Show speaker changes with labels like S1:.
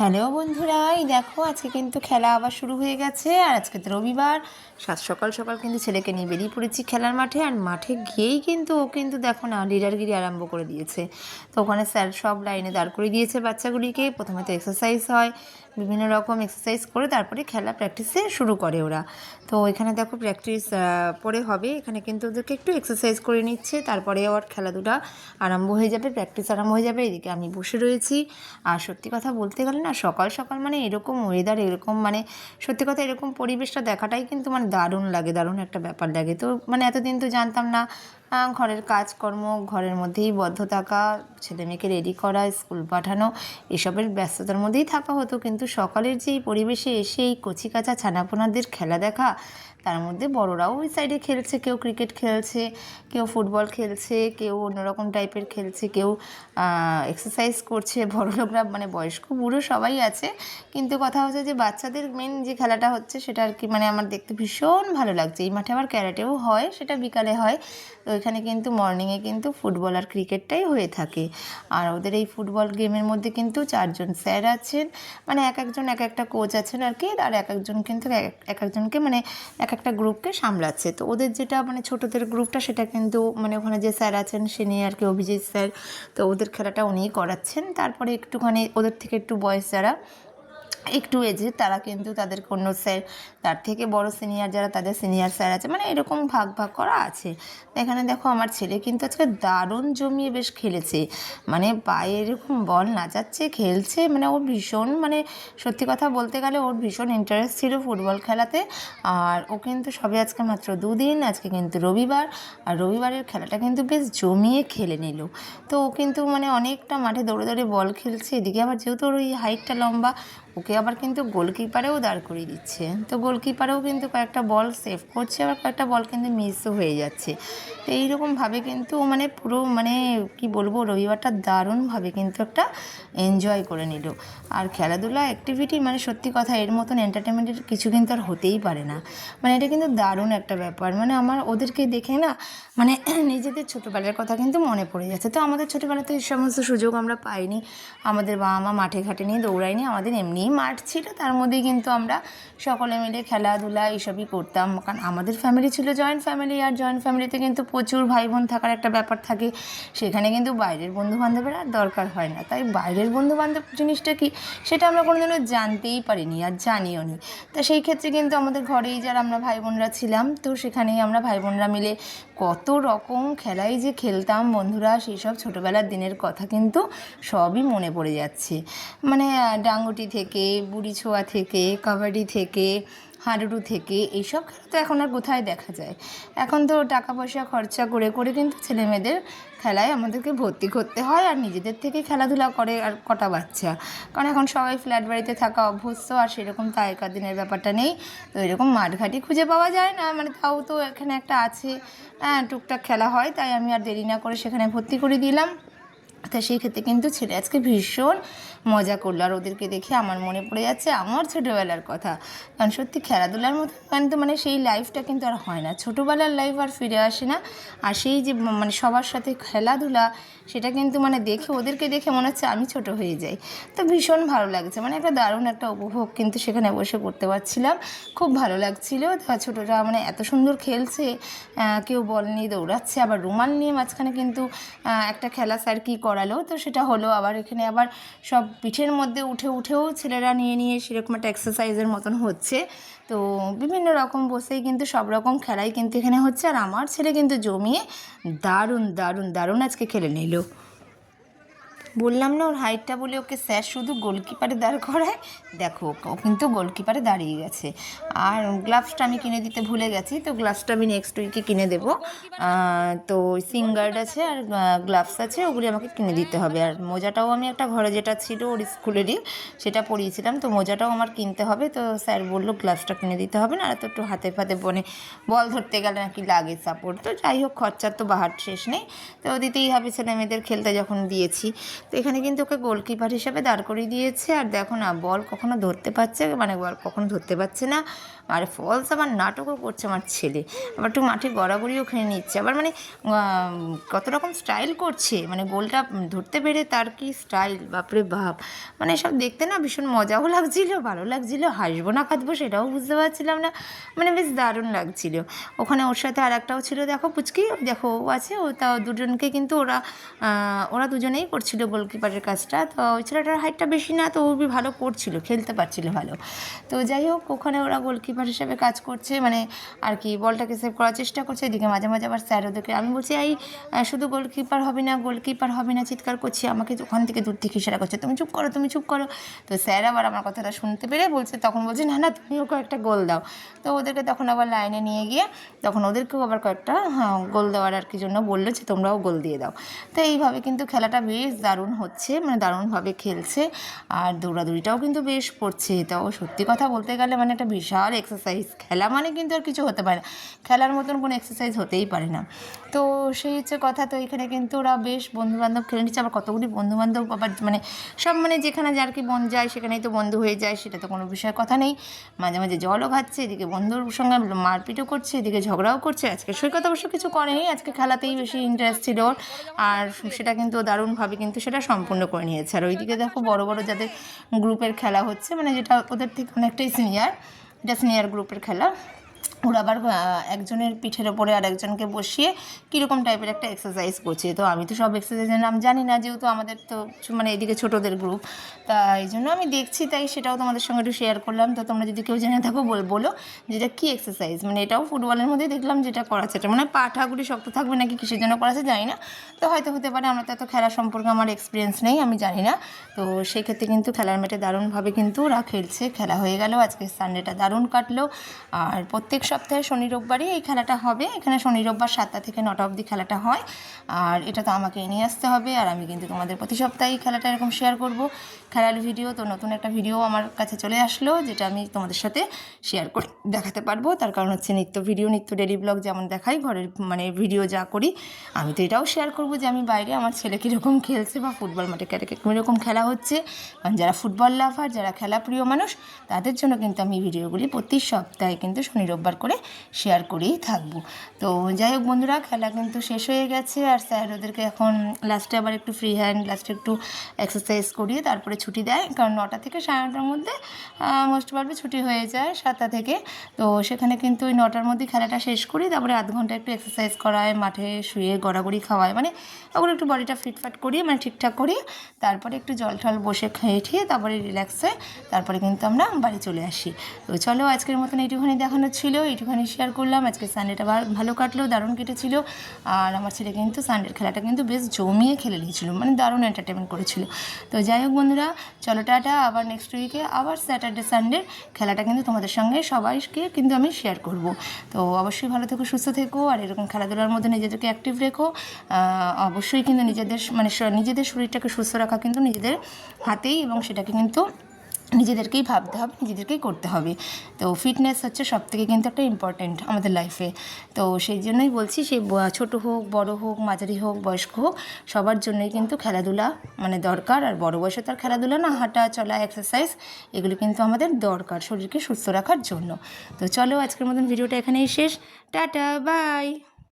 S1: Hello বন্ধুরা, এই দেখো আজকে কিন্তু খেলা আবার শুরু হয়ে গেছে। আর আজকে তো রবিবার, সাত সকাল সকাল কিন্তু ছেলেকে নিয়ে বেরিয়ে পড়েছি খেলার মাঠে। আর মাঠে গিয়েই কিন্তু ও কিন্তু দেখো না, লিডারগিরি আরম্ভ করে দিয়েছে। তো ওখানে স্যার সব লাইনে দাঁড় করে দিয়েছে বাচ্চাগুলিকে। প্রথমে তো এক্সারসাইজ হয় বিভিন্ন রকম এক্সারসাইজ করে তারপরে খেলা প্র্যাকটিসে শুরু করে ওরা। তো এখানে দেখো প্র্যাকটিস পরে হবে। এখানে কিন্তু ওদেরকে একটু এক্সারসাইজ করে নিচ্ছে, তারপরে আবার খেলাধুলা আরম্ভ হয়ে যাবে প্র্যাকটিস আরম্ভ হয়ে যাবে। এদিকে আমি বসে রয়েছি। আর সত্যি কথা বলতে গেলে না, সকাল সকাল মানে এরকম ওয়েদার এরকম মানে সত্যি কথা এরকম পরিবেশটা দেখাটাই কিন্তু মানে দারুণ লাগে, দারুণ একটা ব্যাপার লাগে। তো মানে এতদিন তো জানতাম না ঘরের কাজকর্ম, ঘরের মধ্যেই বদ্ধ থাকা ছেলে মেয়েকে রেডি করা স্কুল পাঠানো, এসবের ব্যস্ততার মধ্যেই থাকা হতো। কিন্তু সকালের যে এই পরিবেশে এসে এই কচি কাঁচা ছানাপোনাদের খেলা দেখা, তার মধ্যে বড়রাও ওই সাইডে খেলছে। কেউ ক্রিকেট খেলছে, কেউ ফুটবল খেলছে, কেউ অন্যরকম টাইপের খেলছে, কেউ এক্সারসাইজ করছে। বড় লোকরা মানে বয়স্ক বুড়ো সবাই আছে। কিন্তু কথা হচ্ছে যে বাচ্চাদের মেন যে খেলাটা হচ্ছে, সেটা আর কি মানে আমার দেখতে ভীষণ ভালো লাগছে। এই মাঠে আবার ক্যারাটেও হয়, সেটা বিকালে হয়। তো এখানে কিন্তু মর্নিংয়ে কিন্তু ফুটবল আর ক্রিকেটটাই হয়ে থাকে। আর ওদের এই ফুটবল গেমের মধ্যে কিন্তু চারজন স্যার আছেন মানে এক একজন এক একটা কোচ আছেন আর কি, আর এক একজন কিন্তু এক- এক একজনকে মানে এক একটা গ্রুপকে সামলাচ্ছে। তো ওদের যেটা মানে ছোটোদের গ্রুপটা সেটা কিন্তু মানে ওখানে যে স্যার আছেন, সে নিয়ে আর কি অভিজিৎ স্যার তো ওদের খেলাটা উনিই করাচ্ছেন। তারপরে একটুখানি ওদের থেকে একটু বয়স যারা একটু এজে তারা কিন্তু তাদের কোনো স্যার তার থেকে বড় সিনিয়র যারা তাদের সিনিয়র স্যার আছে মানে এরকম ভাগ ভাগ করা আছে। এখানে দেখো আমার ছেলে কিন্তু আজকে দারুণ জমিয়ে বেশ খেলেছে। মানে পায়ে এরকম বল নাচাচ্ছে, খেলছে মানে ওর ভীষণ মানে সত্যি কথা বলতে গেলে ওর ভীষণ ইন্টারেস্ট ছিল ফুটবল খেলাতে। আর ও কিন্তু সবে আজকে মাত্র দুদিন, আজকে কিন্তু রবিবার, আর রবিবারের খেলাটা কিন্তু বেশ জমিয়ে খেলে নিল। তো ও কিন্তু মানে অনেকটা মাঠে দৌড়ে দৌড়ে বল খেলছে, এদিকে আবার যেহেতু ওর ওই হাইটটা লম্বা ওকে আবার কিন্তু গোলকিপারেও দাঁড় করিয়ে দিচ্ছে। তো গোলকিপারেও কিন্তু কয়েকটা বল সেভ করছে, আবার কয়েকটা বল কিন্তু মিসও হয়ে যাচ্ছে। তো এইরকমভাবে কিন্তু মানে পুরো মানে কি বলব, রবিবারটা দারুণভাবে কিন্তু একটা এনজয় করে নিল। আর খেলাধুলা অ্যাক্টিভিটি মানে সত্যি কথা এর মতন এন্টারটেনমেন্টের কিছু কিন্তু আর হতেই পারে না। মানে এটা কিন্তু দারুণ একটা ব্যাপার। মানে আমার ওদেরকে দেখে না মানে নিজেদের ছোটোবেলার কথা কিন্তু মনে পড়ে যাচ্ছে। তো আমাদের ছোটোবেলাতে এই সমস্ত সুযোগ আমরা পাইনি। আমাদের বাবা মা মাঠে ঘাটে নিয়ে দৌড়ায়নি, আমাদের এমনিই মাঠ ছিল, তার মধ্যেই কিন্তু আমরা সকলে মিলে খেলাধুলা এইসবই করতাম। কারণ আমাদের ফ্যামিলি ছিল জয়েন্ট ফ্যামিলি আর জয়েন্ট ফ্যামিলিতে কিন্তু প্রচুর ভাই বোন থাকার একটা ব্যাপার থাকে। সেখানে কিন্তু বাইরের বন্ধু বান্ধবের আর দরকার হয় না। তাই বাইরের বন্ধু বান্ধব জিনিসটা কি, সেটা আমরা কোনোদিনও জানতেই পারিনি আর জানিও নি। তা সেই ক্ষেত্রে কিন্তু আমাদের ঘরেই যারা আমরা ভাই বোনরা ছিলাম, তো সেখানেই আমরা ভাই বোনরা মিলে কত রকম খেলাই যে খেলতাম বন্ধুরা সেই সব ছোটোবেলার দিনের কথা কিন্তু সবই মনে পড়ে যাচ্ছে। মানে ডাঙ্গুটি থেকে বুড়ি ছোঁয়া থেকে, কাবাডি থেকে, হাডুডু থেকে, এইসব খেলা তো এখন আর কোথায় দেখা যায়? এখন তো টাকা পয়সা খরচা করে করে কিন্তু ছেলে মেয়েদের খেলায় আমাদেরকে ভর্তি করতে হয় আর নিজেদের থেকে খেলাধুলা করে আর কটা বাচ্চা। কারণ এখন সবাই ফ্ল্যাট বাড়িতে থাকা অভ্যস্ত আর সেরকম তো আগেকার দিনের ব্যাপারটা নেই। তো এরকম মাঠঘাটি খুঁজে পাওয়া যায় না। মানে তাও তো এখানে একটা আছে। হ্যাঁ টুকটাক খেলা হয়, তাই আমি আর দেরি না করে সেখানে ভর্তি করে দিলাম। তা সেই ক্ষেত্রে কিন্তু ছেলে আজকে ভীষণ মজা করল। আর ওদেরকে দেখে আমার মনে পড়ে যাচ্ছে আমার ছোটোবেলার কথা। কারণ সত্যি খেলাধুলার মতো কিন্তু মানে সেই লাইফটা কিন্তু আর হয় না। ছোটোবেলার লাইফ আর ফিরে আসে না। আর সেই যে মানে সবার সাথে খেলাধুলা, সেটা কিন্তু মানে দেখে, ওদেরকে দেখে মনে হচ্ছে আমি ছোট হয়ে যাই। তো ভীষণ ভালো লাগছে। মানে একটা দারুণ একটা উপভোগ কিন্তু সেখানে বসে করতে পারছিলাম। খুব ভালো লাগছিল। তা ছোটোটা মানে এত সুন্দর খেলছে কেউ বল নিয়ে দৌড়াচ্ছে, আবার রুমাল নিয়ে মাঝখানে কিন্তু একটা খেলা স্যার কী করালো? তো সেটা হলো, আবার এখানে আবার সব পিঠের মধ্যে উঠে উঠেও ছেলেরা নিয়ে নিয়ে সেরকম একটা এক্সারসাইজের মতন হচ্ছে। তো বিভিন্ন রকম বসেই কিন্তু সব রকম খেলাই কিন্তু এখানে হচ্ছে। আর আমার ছেলে কিন্তু জমিয়ে দারুণ দারুণ দারুণ আজকে খেলে নিল। বললাম না ওর হাইটটা বলে ওকে স্যার শুধু গোলকিপারে দাঁড় করায়? দেখো, ও কিন্তু গোলকিপারে দাঁড়িয়ে গেছে। আর গ্লাভসটা আমি কিনে দিতে ভুলে গেছি, তো গ্লাভসটা আমি নেক্সট উইকে কিনে দেবো। তো সিঙ্গার্ড আছে আর গ্লাভস আছে, ওগুলি আমাকে কিনে দিতে হবে। আর মোজাটাও আমি একটা ঘরে যেটা ছিল ওর স্কুলেরই, সেটা পরিয়েছিলাম, তো মোজাটাও আমার কিনতে হবে। তো স্যার বলল গ্লাভসটা কিনে দিতে হবে না, আর তো একটু হাতে ফাতে বনে বল ধরতে গেলে নাকি লাগে সাপোর্ট তো যাই হোক, খরচার তো বাহার শেষ নেই। তো দিতেই হবে ছেলে মেয়েদের খেলতে যখন দিয়েছি। তো এখানে কিন্তু ওকে গোলকিপার হিসাবে দাঁড় করিয়ে দিয়েছে। আর দেখো না বল কখনো ধরতে পারছে মানে বল কখনো ধরতে পারছে না। আর ফলস আবার নাটকও করছে আমার ছেলে। আবার একটু মাঠে গড়াগড়িও খেয়ে নিচ্ছে। আবার মানে কত রকম স্টাইল করছে। মানে গোলটা ধরতে পেরে তার কি স্টাইল বাপরে বাপ। মানে সব দেখতে না ভীষণ মজাও লাগছিল, ভালো লাগছিল। হাসবো না কাঁদবো সেটাও বুঝতে পারছিলাম না। মানে বেশ দারুণ লাগছিল। ওখানে ওর সাথে আর একটাও ছিল, দেখো পুচকি দেখো ও আছে, ও তা দুজনকে কিন্তু ওরা ওরা দুজনেই করছিল গোলকিপারের কাজটা। তো ওই ছেলেটার হাইটটা বেশি না, তো ও ভালো করছিল, খেলতে পারছিল ভালো। তো যাই হোক, ওখানে ওরা গোলকিপার হিসেবে কাজ করছে মানে আর কি বলটাকে সেভ করার চেষ্টা করছে। এদিকে মাঝে মাঝে আবার স্যার ওদেরকে আমি বলছি এই শুধু গোলকিপার হবে না গোলকিপার হবে না চিৎকার করছি আমাকে ওখান থেকে দূর থেকে ইশারা করছে। তুমি চুপ করো তুমি চুপ করো। তো স্যার আবার আমার কথাটা শুনতে পেরে বলছে তখন বলছে না না তুমিও কয়েকটা গোল দাও। তো ওদেরকে তখন আবার লাইনে নিয়ে গিয়ে তখন ওদেরকেও আবার কয়েকটা হ্যাঁ, গোল দেওয়ার আর কি জন্য বলল যে তোমরাও গোল দিয়ে দাও। তো এইভাবে কিন্তু খেলাটা বেশ দারুণ হচ্ছে মানে দারুণভাবে খেলছে। আর দৌড়াদৌড়িটাও কিন্তু বেশ পড়ছে তো সত্যি কথা বলতে গেলে মানে একটা বিশাল এক্সারসাইজ খেলা মানে কিন্তু আর কিছু হতে পারে না। খেলার মতন কোনো এক্সারসাইজ হতেই পারে না। তো সেই হচ্ছে কথা, তো এখানে কিন্তু ওরা বেশ বন্ধুবান্ধব খেলে নিচ্ছে। আবার কতগুলি বন্ধুবান্ধব আবার মানে সব মানে যেখানে যার কি মন যায়, সেখানেই তো বন্ধু হয়ে যায়, সেটা তো কোনো বিষয়ের কথা নেই। মাঝে মাঝে জলও খাচ্ছে, এদিকে বন্ধুর সঙ্গে মারপিটও করছে, এদিকে ঝগড়াও করছে। আজকে সৈকত অবশ্য কিছু করেনি, আজকে খেলাতেই বেশি ইন্টারেস্ট ছিল ওর। আর সেটা কিন্তু দারুণভাবে কিন্তু সেটা সম্পূর্ণ করে নিয়েছে। আর ওইদিকে দেখো বড় বড় যাদের গ্রুপের খেলা হচ্ছে মানে যেটা ওদের থেকে অনেকটাই সিনিয়র દસ મિનિટ ગ્રુપ પર ખલા ওরা আবার একজনের পিঠের ওপরে আর একজনকে বসিয়ে কীরকম টাইপের একটা এক্সারসাইজ করছে। তো আমি তো সব এক্সারসাইজের নাম জানি না, যেহেতু আমাদের তো মানে এদিকে ছোটোদের গ্রুপ তা এই জন্য আমি দেখছি, তাই সেটাও তোমাদের সঙ্গে একটু শেয়ার করলাম। তো তোমরা যদি কেউ জেনে থাকো, বল বলো যে এটা কী এক্সারসাইজ মানে এটাও ফুটবলের মধ্যে দেখলাম যেটা করাচ্ছে এটা মানে পাঠাগুলি শক্ত থাকবে নাকি কিসের জন্য করাচ্ছে জানি না। তো হয়তো হতে পারে, আমরা তো এত খেলা সম্পর্কে আমার এক্সপিরিয়েন্স নেই, আমি জানি না। তো সেই ক্ষেত্রে কিন্তু খেলার মেটে দারুণভাবে কিন্তু ওরা খেলছে। খেলা হয়ে গেল, আজকে সানডেটা দারুণ কাটলো। আর প্রত্যেক সপ্তাহে শনি রোববারই এই খেলাটা হবে। এখানে শনি রোববার সাতটা থেকে নটা অবধি খেলাটা হয়। আর এটা তো আমাকে নিয়ে আসতে হবে আর আমি কিন্তু তোমাদের প্রতি সপ্তাহে এই খেলাটা এরকম শেয়ার করব। খেলার ভিডিও তো নতুন একটা ভিডিও আমার কাছে চলে আসলো, যেটা আমি তোমাদের সাথে শেয়ার করে দেখাতে পারব। তার কারণ হচ্ছে নিত্য ভিডিও নিত্য ডেলি ব্লগ যেমন দেখাই, ঘরের মানে ভিডিও যা করি, আমি তো এটাও শেয়ার করব যে আমি বাইরে আমার ছেলে কীরকম খেলছে বা ফুটবল মাঠে কীরকম খেলা হচ্ছে। কারণ যারা ফুটবল লাভার যারা খেলা প্রিয় মানুষ, তাদের জন্য কিন্তু আমি ভিডিওগুলি প্রতি সপ্তাহে কিন্তু শনি রোববার করে শেয়ার করেই থাকব। তো যাই হোক বন্ধুরা, খেলা কিন্তু শেষ হয়ে গেছে আর স্যার ওদেরকে এখন লাস্টে আবার একটু ফ্রি হ্যান্ড লাস্টে একটু এক্সারসাইজ করিয়ে তারপরে ছুটি দেয়। কারণ নটা থেকে সাড়ে নটার মধ্যে মোস্ট পারবে ছুটি হয়ে যায় সাতটা থেকে। তো সেখানে কিন্তু ওই নটার মধ্যে খেলাটা শেষ করি, তারপরে আধ ঘণ্টা একটু এক্সারসাইজ করায়, মাঠে শুয়ে গড়াগড়ি খাওয়ায়। মানে ওগুলো একটু বডিটা ফিটফাট করিয়ে মানে ঠিকঠাক করিয়ে তারপরে একটু জল টল বসে খেয়ে ঠিয়ে তারপরে রিল্যাক্স হয়ে তারপরে কিন্তু আমরা বাড়ি চলে আসি। তো চলো আজকের মতন এইটুখানি দেখানো ছিল। এইটুখানি শেয়ার করলাম। আজকে সানডেটা ভালো কাটলো, দারুণ কেটেছিল। আর আমার ছেলে কিন্তু সানডের খেলাটা কিন্তু বেশ জমিয়ে খেলে নিয়েছিল মানে দারুণ এন্টারটেনমেন্ট করেছিল। তো যাই হোক বন্ধুরা, চলো টাটা, আবার নেক্সট উইকে আবার স্যাটারডে সানডে খেলাটা কিন্তু তোমাদের সঙ্গে সবাইকে কিন্তু আমি শেয়ার করব। তো অবশ্যই ভালো থেকো, সুস্থ থেকো, আর এরকম খেলাধুলার মধ্যে নিজেদেরকে অ্যাক্টিভ রেখো। অবশ্যই কিন্তু নিজেদের মানে নিজেদের শরীরটাকে সুস্থ রাখা কিন্তু নিজেদের হাতেই এবং সেটাকে কিন্তু নিজেদেরকেই ভাবতে হবে, নিজেদেরকেই করতে হবে। তো ফিটনেস হচ্ছে সব থেকে কিন্তু একটা ইম্পর্ট্যান্ট আমাদের লাইফে তো সেই জন্যই বলছি, সে ছোট হোক, বড় হোক, মাঝারি হোক, বয়স্ক হোক, সবার জন্যই কিন্তু খেলাধুলা মানে দরকার। আর বড় বয়সে তো আর খেলাধুলা না, হাঁটা, চলা এক্সারসাইজ এগুলো কিন্তু আমাদের দরকার শরীরকে সুস্থ রাখার জন্য। তো চলো আজকের মতন ভিডিওটা এখানেই শেষ। Tata bye